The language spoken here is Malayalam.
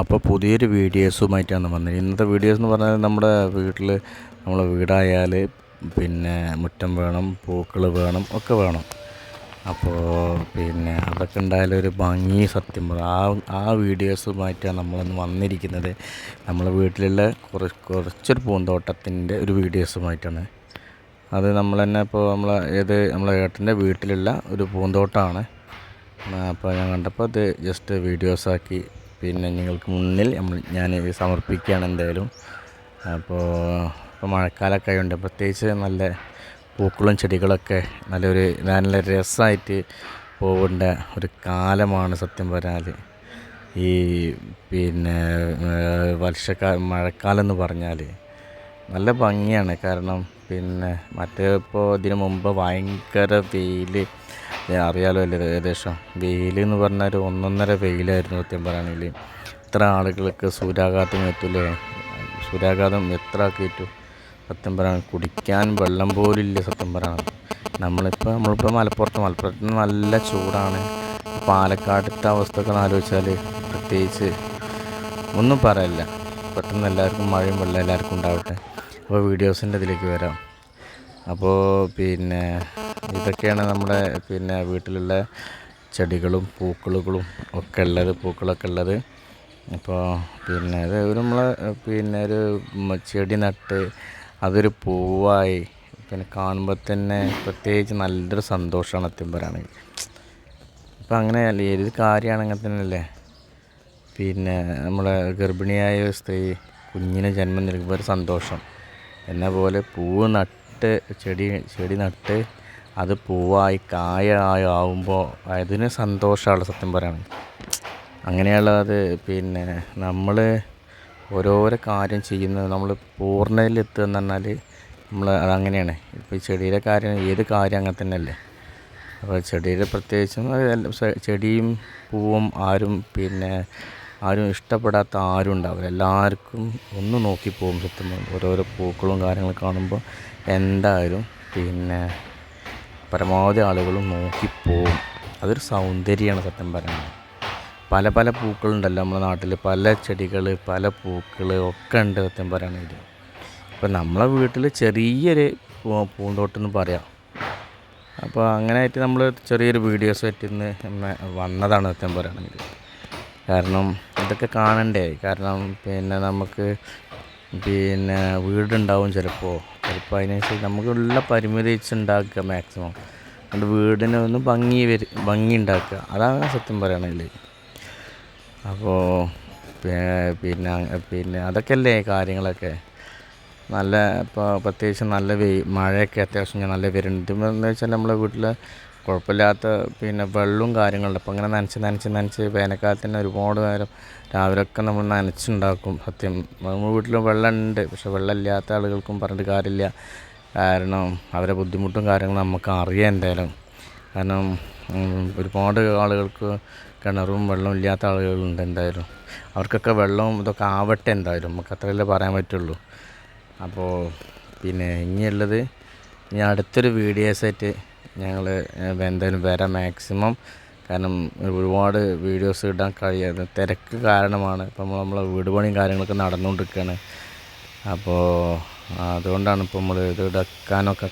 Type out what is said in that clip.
അപ്പോൾ പുതിയൊരു വീഡിയോസുമായിട്ടാണ് വന്നത്. ഇന്നത്തെ വീഡിയോസ് എന്ന് പറഞ്ഞാൽ നമ്മുടെ വീട്ടിൽ നമ്മളെ വീടായാൽ പിന്നെ മുറ്റം വേണം പൂക്കൾ വേണം ഒക്കെ വേണം. അപ്പോൾ പിന്നെ അതൊക്കെ ഉണ്ടായാലും ഒരു ഭംഗി സത്യം പറ ആ ആ വീഡിയോസുമായിട്ടാണ് നമ്മളൊന്ന് വന്നിരിക്കുന്നത്. നമ്മളെ വീട്ടിലുള്ള കുറച്ച് കുറച്ചൊരു പൂന്തോട്ടത്തിന്റെ ഒരു വീഡിയോസുമായിട്ടാണ്. അത് നമ്മൾ തന്നെ ഇപ്പോൾ നമ്മളെ ഏത് നമ്മളെ ഏട്ടന്റെ വീട്ടിലുള്ള ഒരു പൂന്തോട്ടമാണ്. അപ്പോൾ ഞാൻ കണ്ടപ്പോൾ അത് ജസ്റ്റ് വീഡിയോസാക്കി പിന്നെ നിങ്ങൾക്ക് മുന്നിൽ നമ്മൾ ഞാൻ സമർപ്പിക്കുകയാണ് എന്തായാലും. അപ്പോൾ ഇപ്പോൾ മഴക്കാലമൊക്കെ ആയതുകൊണ്ട് പ്രത്യേകിച്ച് നല്ല പൂക്കളും ചെടികളൊക്കെ നല്ലൊരു നല്ല രസമായിട്ട് പോകേണ്ട ഒരു കാലമാണ് സത്യം പറഞ്ഞാൽ ഈ പിന്നെ വർഷക്കാല മഴക്കാലം എന്ന് പറഞ്ഞാൽ നല്ല ഭംഗിയാണ്. കാരണം പിന്നെ മറ്റേ ഇപ്പോൾ ഇതിനു മുമ്പ് ഭയങ്കര വെയിൽ അറിയാലോ അല്ലേ ഏകദേശം വെയിൽ എന്ന് പറഞ്ഞാൽ ഒരു ഒന്നൊന്നര വെയിലായിരുന്നു സത്യം പറയുകയാണെങ്കിൽ ഇത്ര ആളുകൾക്ക് സൂര്യാഘാതം എത്തൂലേ സൂര്യാഘാതം എത്ര ആക്കിയിട്ടു സത്യം പറയാൻ കുടിക്കാൻ വെള്ളം പോലും ഇല്ല സത്യം പറയണം നമ്മളിപ്പോൾ നമ്മളിപ്പോൾ മലപ്പുറത്ത് മലപ്പുറത്ത് നല്ല ചൂടാണ്. പാലക്കാടത്തെ അവസ്ഥകൾ ആലോചിച്ചാൽ പ്രത്യേകിച്ച് ഒന്നും പറയില്ല. പെട്ടെന്ന് എല്ലാവർക്കും മഴയും വെള്ളം എല്ലാവർക്കും ഉണ്ടാവട്ടെ. അപ്പോൾ വീഡിയോസിന്റെ ഇതിലേക്ക് വരാം. അപ്പോൾ പിന്നെ ഇതൊക്കെയാണ് നമ്മുടെ പിന്നെ വീട്ടിലുള്ള ചെടികളും പൂക്കളുകളും ഒക്കെ ഉള്ളത് പൂക്കളൊക്കെ ഉള്ളത്. അപ്പോൾ പിന്നെ ഇത് ഒരു നമ്മൾ പിന്നെ ഒരു ചെടി നട്ട് അതൊരു പൂവായി. പിന്നെ കാണുമ്പോൾ തന്നെ പ്രത്യേകിച്ച് നല്ലൊരു സന്തോഷമാണ് സത്യം പറയുകയാണെങ്കിൽ ഇപ്പം അങ്ങനെ ഏത് കാര്യമാണ് അങ്ങനെ തന്നെയല്ലേ? പിന്നെ നമ്മളെ ഗർഭിണിയായ സ്ത്രീ കുഞ്ഞിന് ജന്മം നൽകുമ്പോൾ ഒരു സന്തോഷം. എന്ന പോലെ പൂവ് നട്ട് ചെടി ചെടി നട്ട് അത് പൂവായി കായായി ആവുമ്പോൾ അതിന് സന്തോഷമാണ് സത്യം പറയുകയാണെങ്കിൽ അങ്ങനെയുള്ളത് പിന്നെ നമ്മൾ ഓരോരോ കാര്യം ചെയ്യുന്നത് നമ്മൾ പൂർണതയിലെത്തുക എന്ന് പറഞ്ഞാൽ നമ്മൾ അതങ്ങനെയാണ് ഇപ്പോൾ ഈ ചെടിയുടെ കാര്യം ഏത് കാര്യം അങ്ങനെ തന്നെയല്ലേ? അപ്പോൾ ചെടിയുടെ പ്രത്യേകിച്ചും ചെടിയും പൂവും ആരും പിന്നെ ആരും ഇഷ്ടപ്പെടാത്ത ആരും ഉണ്ടാവില്ല. എല്ലാവർക്കും ഒന്ന് നോക്കി പോകും സത്യം ഓരോരോ പൂക്കളും കാര്യങ്ങളും കാണുമ്പോൾ എന്തായാലും പിന്നെ പരമാവധി ആളുകളും നോക്കിപ്പോവും അതൊരു സൗന്ദര്യമാണ് സത്യം പറയുന്നത്. പല പല പൂക്കളുണ്ടല്ലോ നമ്മുടെ നാട്ടിൽ. പല ചെടികൾ പല പൂക്കൾ ഒക്കെ ഉണ്ട് സത്യം പറയുകയാണെങ്കിൽ ഇപ്പം നമ്മളെ വീട്ടിൽ ചെറിയൊരു പൂന്തോട്ടം എന്ന് പറയാം. അപ്പോൾ അങ്ങനെ ആയിട്ട് നമ്മൾ ചെറിയൊരു വീഡിയോസ് ഇന്ന് വന്നതാണ് സത്യം പറയുകയാണെങ്കിൽ കാരണം ഇതൊക്കെ കാണണ്ടേ? കാരണം പിന്നെ നമുക്ക് പിന്നെ വീടുണ്ടാവും ചിലപ്പോൾ. ചിലപ്പോൾ അതിനനുസരിച്ച് നമുക്കുള്ള പരിമിതി വെച്ച് ഉണ്ടാക്കുക മാക്സിമം അതുകൊണ്ട് വീടിനെ ഒന്ന് ഭംഗി വരും ഭംഗി ഉണ്ടാക്കുക. അതാണ് സത്യം പറയണതിൽ അപ്പോൾ പിന്നെ പിന്നെ അതൊക്കെയല്ലേ കാര്യങ്ങളൊക്കെ? നല്ല ഇപ്പോൾ പ്രത്യേകിച്ച് നല്ല വെയിൽ മഴയൊക്കെ അത്യാവശ്യം നല്ല വരുന്നുണ്ട് എന്ന് വെച്ചാൽ നമ്മളെ വീട്ടിൽ കുഴപ്പമില്ലാത്ത പിന്നെ വെള്ളവും കാര്യങ്ങളുണ്ട്. അപ്പോൾ അങ്ങനെ നനച്ച് നനച്ച് നനച്ച് വേനൽക്കാലത്ത് തന്നെ ഒരുപാട് നേരം രാവിലെയൊക്കെ നമ്മൾ നനച്ചുണ്ടാക്കും. സത്യം നമ്മുടെ വീട്ടിലും വെള്ളമുണ്ട്. പക്ഷെ വെള്ളമില്ലാത്ത ആളുകൾക്കും പറഞ്ഞിട്ട് കാര്യമില്ല. കാരണം അവരെ ബുദ്ധിമുട്ടും കാര്യങ്ങളും നമുക്ക് അറിയാം എന്തായാലും. കാരണം ഒരുപാട് ആളുകൾക്ക് കിണറും വെള്ളവും ഇല്ലാത്ത ആളുകളുണ്ട് എന്തായാലും. അവർക്കൊക്കെ വെള്ളവും ഇതൊക്കെ ആവട്ടെ എന്തായാലും. നമുക്ക് അത്രയല്ലേ പറയാൻ പറ്റുള്ളൂ. അപ്പോൾ പിന്നെ ഇനിയുള്ളത് ഇനി അടുത്തൊരു വീഡിയോസായിട്ട് ഞങ്ങൾ എന്തായാലും വരാം മാക്സിമം കാരണം ഒരുപാട് വീഡിയോസ് ഇടാൻ കഴിയാതെ തിരക്ക് കാരണമാണ്. ഇപ്പം നമ്മൾ വീട് പണിയും കാര്യങ്ങളൊക്കെ നടന്നുകൊണ്ടിരിക്കുകയാണ് അപ്പോൾ അതുകൊണ്ടാണ് ഇപ്പോൾ നമ്മൾ ഇത് എടുക്കാനൊക്കെ